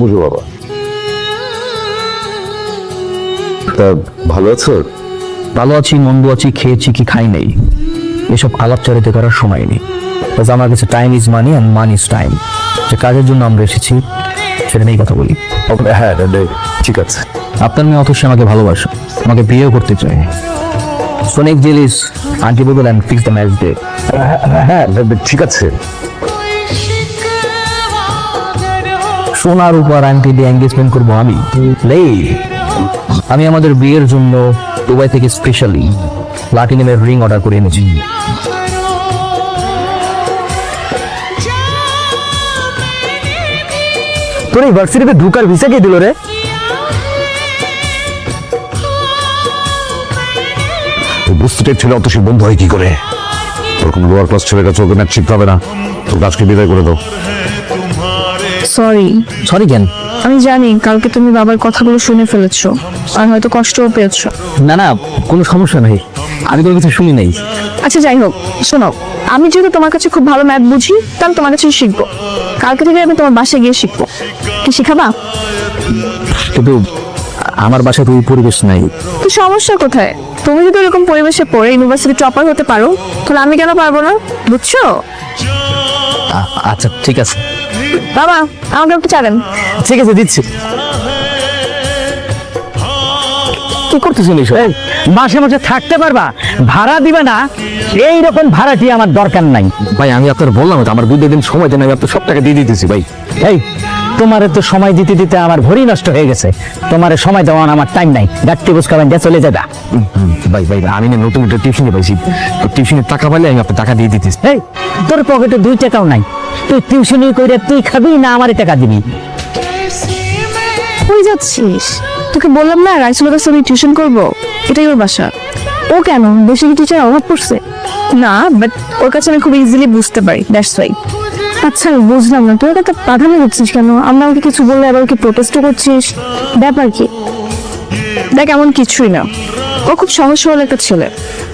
বুঝো বাবা। তা ভালো আছো? ভালো আছি মন্দ আছি খেয়েছি কি খাই নাই। এসব আলাপচারিতা করার সময় নেই। বাস আমার কাছে time is money and money is time যে কাজের জন্য আমরা এসেছি সেটা নিয়েই কথা বলি। হ্যাঁ ঠিক আছে। আপনার মেয়ে অথচ আমাকে ভালোবাসে আমাকে বিয়েও করতে চায়। সোনিক জেলিস আন্টি বদল and fix the match day হ্যাঁ ঠিক আছে। সোনার উপর আংটি দিয়ে এঙ্গেজমেন্ট করব আমি। আমি আমাদের বিয়ের জন্য দুবাই থেকে স্পেশালি প্লাটিনামের রিং অর্ডার করে এনেছি। তোর ইউনিভার্সিটিতে ঢুকার ভিসা কে দিল রে? ছেলে অত সে বন্ধু হয় কি করে। তোর কোনো লোয়ার ক্লাস ছেলের কাছে ওকে ম্যাচ হবে না। তোর কাজকে বিদায় করে দাও। সরি সরি কেন আমি জানি কালকে তুমি বাবার কথাগুলো শুনে ফেলেছো আর হয়তো কষ্টও পেয়েছ। না না কোনো সমস্যা নেই। আমি কোনো কিছু শুনি নাই। আচ্ছা যাই হোক শোনো আমি যেহেতু তোমার কাছে খুব ভালো ম্যাথ বুঝি তাহলে তোমার কাছে শিখব। কালকে থেকে আমি তোমার বাসায় গিয়ে শিখব। কি শিখাবা? কিন্তু আমার বাসায় তো ওই পরিবেশ নাই। তো সমস্যা কোথায়? তুমি যদি এরকম পরিবেশে পড়ে ইউনিভার্সিটি টপার হতে পারো তাহলে আমি কেন পারব না? বুঝছ? আচ্ছা ঠিক আছে। বাবা আমাকে একটু চালেন ঠিক আছে দিচ্ছি। কি করতেছেন এইসব? মাসে মাসে থাকতে পারবা ভাড়া দিবে না এই রকম ভাড়াটি আমার দরকার নাই। ভাই আমি আপনার বললাম তো আমার দুই দিন সময় দেন আমি আপনার সব টাকা দিয়ে দিতেছি ভাই। এই তোমারে তো সময় দিতে দিতে আমার ভরি নষ্ট হয়ে গেছে। তোমারে সময় দেওয়ার আমার টাইম নাই। গাড়ি বুঝ খাবেন যা চলে যাবা। ভাই ভাই আমি না নতুন একটা টিউশনে পাইছি। তো টিউশনের টাকা পাইলে আমি আপনার টাকা দিয়ে দিতেছি। এই তোর পকেটে দুই টাকাও নাই। তুই টিউশনি করে তুই খাবি না আমারে টাকা দিবি? কই যাচ্ছিস? তোকে বললাম না, রাইসুলের কাছে আমি টিউশন করব। এটাই ওর বাসা। ও কেন? বেশি কি টিচার অভাব পড়ছে? না বাট ওর কাছে আমি খুব ইজিলি বুঝতে পারি দ্যাটস ওয়াই আচ্ছা বুঝলাম না তুই একটা প্রাধান্য দিচ্ছিস কেন? আমরা আমাকে কিছু বললে আবার কি প্রোটেস্টও করছিস? ব্যাপার কি? দেখ, এমন কিছুই না। ও খুব সহজ সরল একটা ছেলে।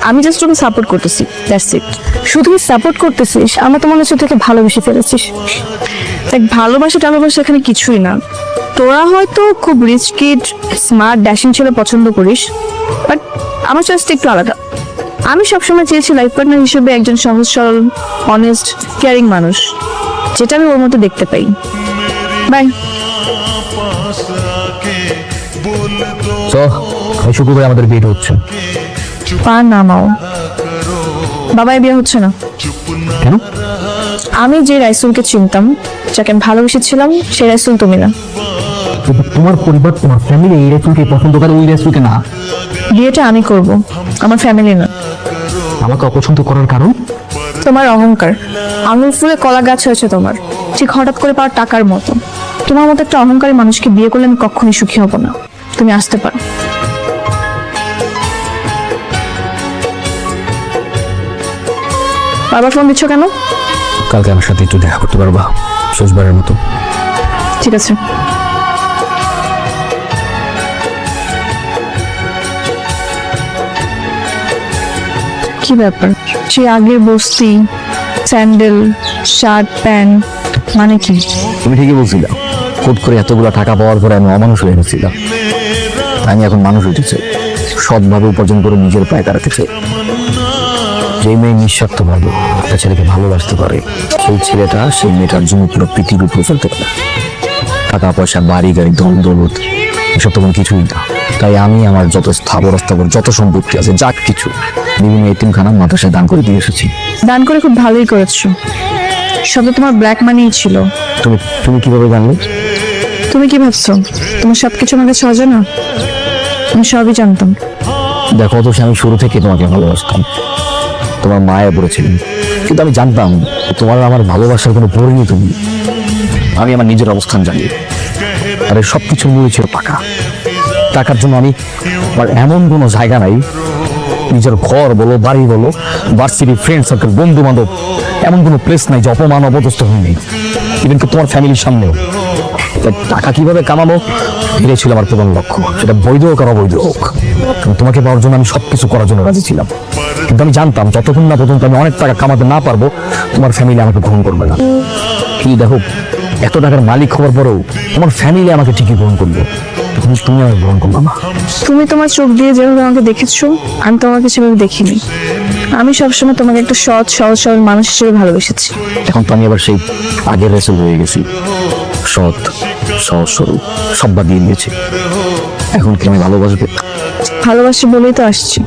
আমি জাস্ট ওকে সাপোর্ট করতেছি দ্যাটস ইট শুধু সাপোর্ট করতেছিস, আমরা তো মনে হচ্ছে তোকে ভালোবেসে ফেলেছিস। দেখ, ভালোবাসা টালোবাসা এখানে কিছুই না। তোরা হয়তো খুব রিচ কিড স্মার্ট ড্যাশিং ছেলে পছন্দ করিস বাট আমার চয়েসটা একটু আলাদা। আমি সবসময় চেয়েছি লাইফ পার্টনার হিসেবে একজন সহজ, সরল অনেস্ট কেয়ারিং মানুষ, যেটা আমি ওর মধ্যে দেখতে পাই। বাই তো শুক্রবার আমাদের বিয়ে হচ্ছে। পা নামাও বাবাই বিয়ে হচ্ছে না। কেন? আমি যে রাইসুলকে চিনতাম যাকে আমি ভালোবেসেছিলাম সেই রাইসুল তুমি না। তোমার পরিবার তোমার ফ্যামিলি এই রেস্টুরেন্টকে পছন্দ করে ওই রেস্টুরেন্টকে না? বিয়েটা আমি করব আমার ফ্যামিলি না। আমাকে অপছন্দ করার কারণ? তোমার অহংকার। আঙুল ফুলে কলা গাছ হয়েছে তোমার। ঠিক হঠাৎ করে পাওয়ার টাকার মতো। তোমার মতো একটা অহংকারী মানুষকে বিয়ে করলে আমি কখনোই সুখী হব না। তুমি আসতে পারো। বারবার ফোন দিচ্ছ কেন? কালকে আমার সাথে একটু দেখা করতে পারবা শেষবারের মতো। ঠিক আছে। কি ব্যাপার? সেই আগের বস্তি স্যান্ডেল শার্ট প্যান্ট মানে কি? তুমি ঠিকই বলছিল হুট করে এতগুলো টাকা পাওয়ার পরে আমি অমানুষ হয়ে গেছিলাম। আমি এখন মানুষ উঠেছে সৎভাবে উপার্জন করে নিজের পায়ে দাঁড়াতে চাই। যে মেয়ে নিঃস্বার্থভাবে একটা ছেলেকে ভালোবাসতে পারে। সেই ছেলেটা সেই মেয়েটার জন্য পুরো পৃথিবী উপরে ফেলতে পারে। টাকা পয়সা বাড়ি গাড়ি দল দৌলত এসব তখন কিছুই না। তাই আমি আমার যত স্থাবর স্থাবর যত সম্পত্তি আছে যা কিছু বিভিন্ন এতিমখানা মাদ্রাসায় দান করে দিয়ে এসেছি। দান করে খুব ভালোই করেছ। সব তোমার ব্ল্যাক মানিই ছিল। তুমি তুমি কীভাবে জানলে? তুমি কি ভাবছ? তোমার সবকিছু আমার কাছে অজানা? আমি সবই জানতাম। দেখো তো আমি শুরু থেকে তোমাকে ভালোবাসতাম। তোমার মায়ে পড়েছিলেন কিন্তু আমি জানতাম তোমার আমার ভালোবাসার কোনো পরিণতি নেই। আমি আমার নিজের অবস্থান জানি। আর সব কিছু মূল্য ছিল টাকা। টাকার জন্য আমি আমার এমন কোনো জায়গা নাই। নিজের ঘর বলো, বাড়ি বলো ভার্সিটি ফ্রেন্ড সার্কেল বন্ধু বান্ধব এমন কোনো প্লেস নাই যে অপমান, অপদস্থ হয়নি। ইভেন কি তোমার ফ্যামিলির সামনেও। টাকা কীভাবে কামাবো? এটাই ছিল আমার প্রধান লক্ষ্য। সেটা বৈধ হোক আর অবৈধ হোক। তোমাকে পাওয়ার জন্য আমি সবকিছু করার জন্য রাজি ছিলাম। কিন্তু আমি জানতাম যতক্ষণ না পর্যন্ত আমি অনেক টাকা কামাতে না পারব তোমার ফ্যামিলি আমাকে গ্রহণ করবে না। কি দেখো এত টাকার মালিক হওয়ার পরেও আমার ফ্যামিলি আমাকে ঠিকই গ্রহণ করল। কিন্তু তুমি আমাকে গ্রহণ করল না। তুমি তোমার চোখ দিয়ে যেভাবে আমাকে দেখেছ আমি তোমাকে সেভাবে দেখিনি। আমি সবসময় তোমাকে একটা সৎ সহজ সরল মানুষ হিসেবে ভালোবেসেছি। এখন তো আমি আবার সেই আগের রেসল হয়ে গেছি। সৎ। সহজ সরল সব বাদ দিয়ে দিয়েছি। এখন কি আমি ভালোবাসবে? ভালোবাসি বলেই তো আসছি।